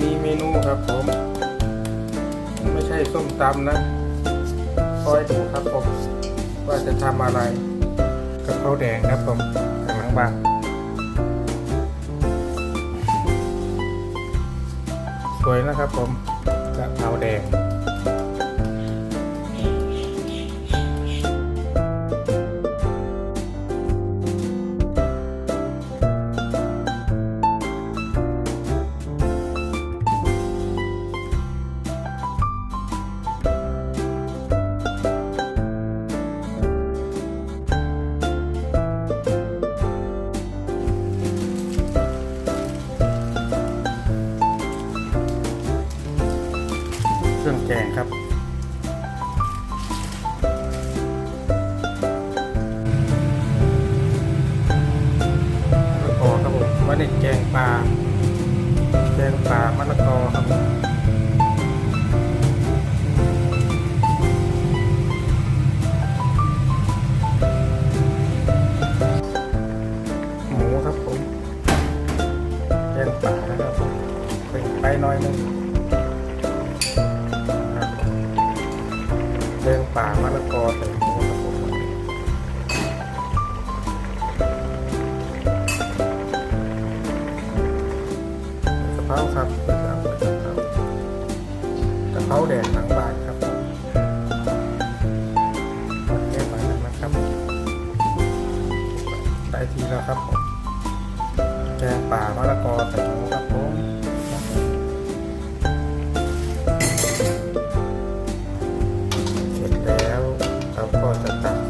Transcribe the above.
มีเมนูครับผม ไม่ใช่ส้มตำนะคอยดูครับผม ว่าจะทำอะไรกะเพราแดงครับผมกำลังบางสวยนะครับผมกะเพราแดง รื่องแกงครับ มะละกอครับผมว่าเด็กแกงปลา แกงปลามะละกอครับผมหมูครับผมแกงปลานะครับผมไปไปหน้อยหนึง งป่ามะละกอใส่หมูครับผมกะเพราครับกะเพรากะเพรากะเพราแดงหลังบาทครับผมวัดแก้ไปนะครับได้ทีแล้วครับผมแกงป่ามะละกอใส่หมูครับผม เราก็